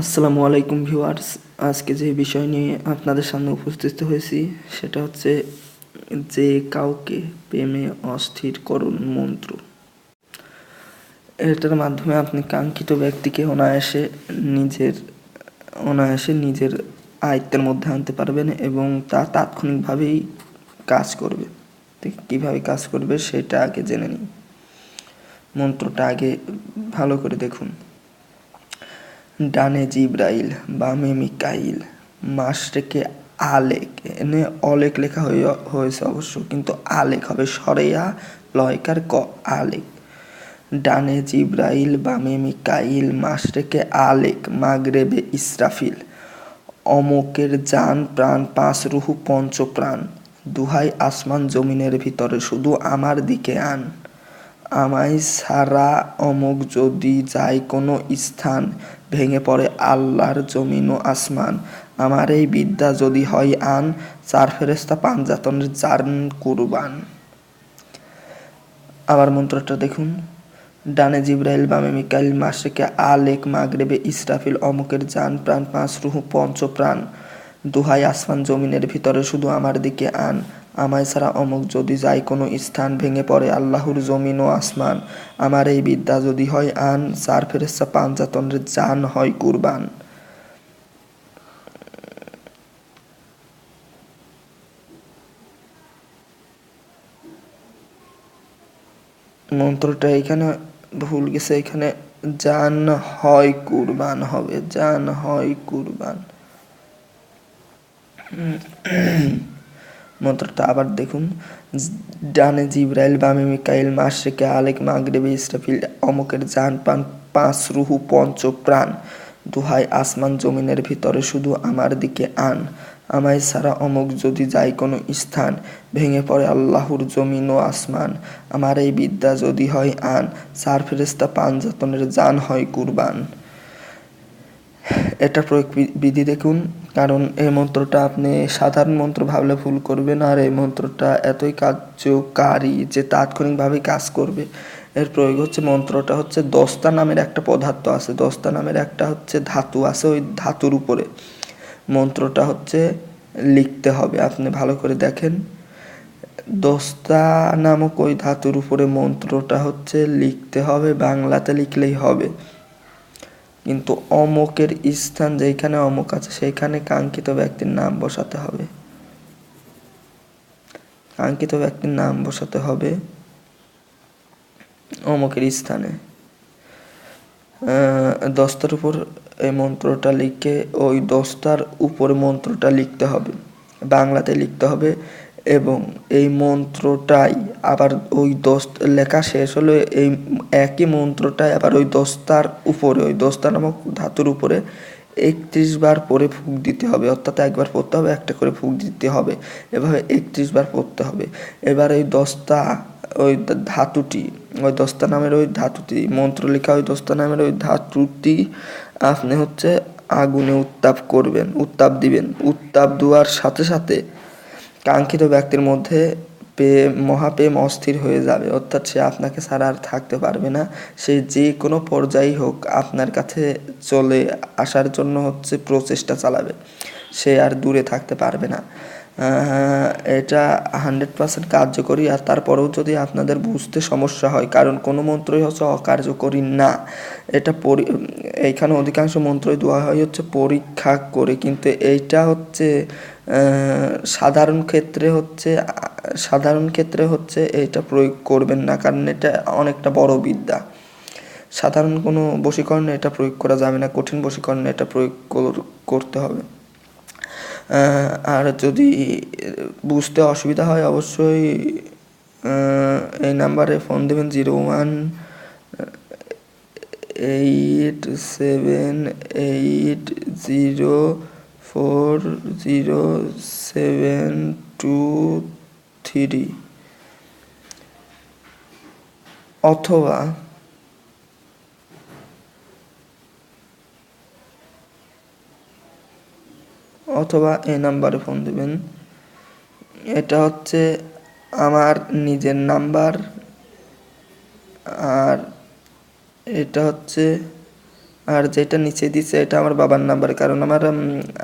আসসালামু আলাইকুম ভিউয়ার্স। আজকে যে বিষয় নিয়ে আপনাদের সামনে উপস্থিত হয়েছি, সেটা হচ্ছে যে কাউকে প্রেমে অস্থির করুন মন্ত্র। এটার মাধ্যমে আপনি কাঙ্ক্ষিত ব্যক্তিকে অনায়াসে নিজের অনায়াসে নিজের আয়ত্তের মধ্যে আনতে পারবেন এবং তা তাৎক্ষণিকভাবেই কাজ করবে। কীভাবে কাজ করবে, সেটা আগে জেনে নিন। মন্ত্রটা আগে ভালো করে দেখুন। ডানে জিব্রাইল, বামে মিকাইল। মাসরেকে আলেক। এনে অলেক লেখা হয়ে হয়েছে অবশ্য, কিন্তু আলেক হবে সরেয়া, লয়কার ক আলেক। ডানে জিব্রাইল, বামে মিকাইল মাসরেকে আলেক, মাগরেবে ইসরাফিল। অমকের জান, প্রাণ, পাঁচ রুহু পঞ্চ প্রাণ দুহাই আসমান জমিনের ভিতরে, শুধু আমার দিকে আন। আমায় সারা অমুক যদি যায় কোনো স্থান ভেঙে পড়ে আল্লাহর জমিন ও আসমান। আমার এই বিদ্যা যদি হয় আন, চার ফেরেস্তা পাঞ্জাতনের জার্ন কুরবান। আবার মন্ত্রটা দেখুন। ডানে জিব্রাইল, বামে মিকাইল মাসেকে আলেক, মাগরেবে ইসরাফিল, অমুকের জান, প্রাণ, পাঁচ রুহু পঞ্চ প্রাণ দুহাই আসমান জমিনের ভিতরে শুধু আমার দিকে আন। আমায় ছাড়া অমুক যদি যায় কোনো স্থান ভেঙে পড়ে আল্লাহর জমিন ও আসমান। আমার এই বিদ্যা যদি হয় আন চার ফেরেস্তা পাঞ্জাতনের জান হয় কুরবান। মন্ত্রটা এখানে ভুল গেছে, এখানে জান হয় কুরবান হবে, জান হয় কুরবান। মন্ত্রটা আবার দেখুন। ডানে জিব্রাইল, বামে মিকাইল মাসেকে আলেক, মাগরেবে, ইসরাফিল, অমকের জান, পান, পাঁচ রুহু, পঞ্চ প্রাণ। দুহাই আসমান জমিনের ভিতরে শুধু আমার দিকে আন। আমায় ছাড়া অমুক যদি যায় কোনো স্থান, ভেঙে পড়ে আল্লাহর জমিন ও আসমান। আমার এই বিদ্যা যদি হয় আন সার ফেরেস্তা পান পাঞ্জাতনের জান হয় কুরবান। এটা প্রয়োগ বিধি দেখুন, কারণ এই মন্ত্রটা আপনি সাধারণ মন্ত্র ভাবলে ভুল করবেন, আর এই মন্ত্রটা এতই কার্যকারী যে তাৎক্ষণিকভাবে কাজ করবে। এর প্রয়োগ হচ্ছে মন্ত্রটা হচ্ছে দস্তা নামের একটা পদার্থ আছে, দস্তা নামের একটা হচ্ছে ধাতু আছে ওই ধাতুর উপরে। মন্ত্রটা হচ্ছে লিখতে হবে, আপনি ভালো করে দেখেন। দস্তা নামক ওই ধাতুর উপরে মন্ত্রটা হচ্ছে লিখতে হবে, বাংলাতে লিখলেই হবে। কিন্তু অমকের স্থান যেখানে অমক আছে সেইখানে কাঙ্ক্ষিত ব্যক্তির নাম বসাতে হবে। কাঙ্ক্ষিত ব্যক্তির নাম বসাতে হবে অমকের স্থানে। দস্তার উপর এই মন্ত্রটা লিখে, ওই দস্তার উপর মন্ত্রটা লিখতে হবে। বাংলাতে লিখতে হবে এবং এই মন্ত্রটাই আবার ওই দস্ত, লেখা শেষ হলে, এই একই মন্ত্রটাই আবার ওই দস্তার উপরে, ওই দস্তা নামক ধাতুর উপরে একত্রিশ বার পরে ফুক দিতে হবে, অর্থাৎ একবার পড়তে হবে, একটা করে ফুক দিতে হবে, এভাবে একত্রিশ বার পড়তে হবে। এবার ওই দস্তা, ওই ধাতুটি, ওই দস্তা নামের ওই ধাতুটি মন্ত্র লেখা ওই দস্তা নামের ওই ধাতুটি, আপনি হচ্ছে আগুনে উত্তাপ করবেন, উত্তাপ দিবেন, উত্তাপ দেওয়ার সাথে সাথে কাঙ্ক্ষিত ব্যক্তির মধ্যে প্রেম, মহাপ্রেম অস্থির হয়ে যাবে। অর্থাৎ সে আপনাকে ছাড়া আর থাকতে পারবে না। সে যে কোনো পর্যায়েই হোক আপনার কাছে চলে আসার জন্য হচ্ছে প্রচেষ্টা চালাবে। সে আর দূরে থাকতে পারবে না। এটা হান্ড্রেড পার্সেন্ট কার্যকরী। আর তারপরেও যদি আপনাদের বুঝতে সমস্যা হয়, কারণ কোনো মন্ত্রই হচ্ছে অকার্যকরী না। এটা পরি, এইখানে অধিকাংশ মন্ত্রই দেওয়া হয় হচ্ছে পরীক্ষা করে। কিন্তু এইটা হচ্ছে সাধারণ ক্ষেত্রে হচ্ছে সাধারণ ক্ষেত্রে হচ্ছে এটা প্রয়োগ করবেন না, কারণ এটা অনেকটা বড় বিদ্যা। সাধারণ কোনো বশীকরণে এটা প্রয়োগ করা যাবে না, কঠিন বশীকরণে এটা প্রয়োগ করতে হবে। আর যদি বুঝতে অসুবিধা হয় অবশ্যই এই নাম্বারে ফোন দেবেন zero one eight seven eight zero four zero seven two three. অথবা অথবা এই নাম্বারে ফোন দেবেন। এটা হচ্ছে আমার নিজের নাম্বার। আর এটা হচ্ছে আর যেটা নিচে দিচ্ছে এটা আমার বাবার নাম্বার কারণ আমার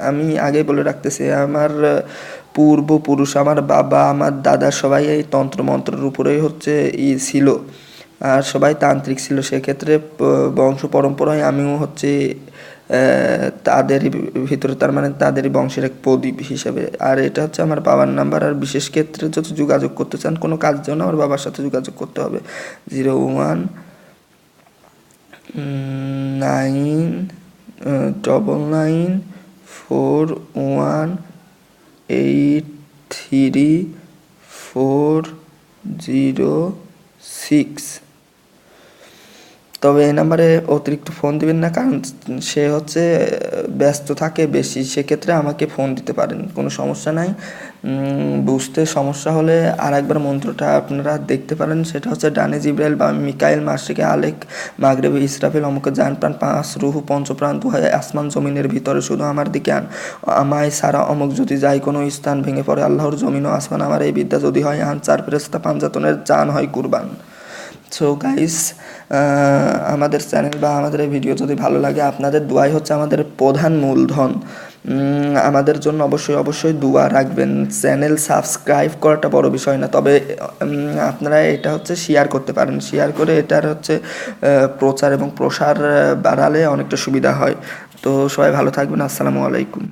আমি আগে বলে রাখতেছি আমার পূর্বপুরুষ আমার বাবা আমার দাদা সবাই এই তন্ত্র মন্ত্রের উপরেই হচ্ছে ই ছিল। আর সবাই তান্ত্রিক ছিল সেক্ষেত্রে বংশ পরম্পরায় আমিও হচ্ছে আহ, তাদেরই ভিতরে তার মানে তাদেরই বংশের এক প্রদীপ হিসেবে। আর এটা হচ্ছে আমার বাবার নাম্বার আর বিশেষ ক্ষেত্রে যদি যোগাযোগ করতে চান কোনো কাজ জন্য আমার বাবার সাথে যোগাযোগ করতে হবে। Zero one nine double nine four one eight three four zero six তবে এই নাম্বারে অতিরিক্ত ফোন দিবেন না, কারণ সে হচ্ছে ব্যস্ত থাকে বেশি, সেক্ষেত্রে আমাকে ফোন দিতে পারেন, কোনো সমস্যা নাই। বুঝতে সমস্যা হলে আর একবার মন্ত্রটা আপনারা দেখতে পারেন, সেটা হচ্ছে ডানে জিব্রাইল বা মিকাইল মাসিকে আলেক, মাগরেবে, ইসরাফিল অমুকে জান প্রাণ পাঁচ, রুহু, পঞ্চপ্রাণ দুহায় আসমান জমিনের ভিতরে শুধু আমার দিকে আন, আমায় সারা অমুক যদি যাই কোনো স্থান ভেঙে পড়ে, আল্লাহর জমিন ও আসমান, আমার এই বিদ্যা যদি হয়, আন, চার ফেরেস্তা পাঞ্জাতনের জান হয় কুরবান। সো গাইস আমাদের চ্যানেল বা আমাদের এই ভিডিও যদি ভালো লাগে, আপনাদের দোয়াই হচ্ছে আমাদের প্রধান মূলধন। আমাদের জন্য অবশ্যই অবশ্যই দোয়া রাখবেন। চ্যানেল সাবস্ক্রাইব করাটা বড় বিষয় না, তবে আপনারা এটা হচ্ছে শেয়ার করতে পারেন। শেয়ার করে এটার হচ্ছে প্রচার এবং প্রসার বাড়ালে অনেকটা সুবিধা হয়। তো সবাই ভালো থাকবেন, আসসালামু আলাইকুম।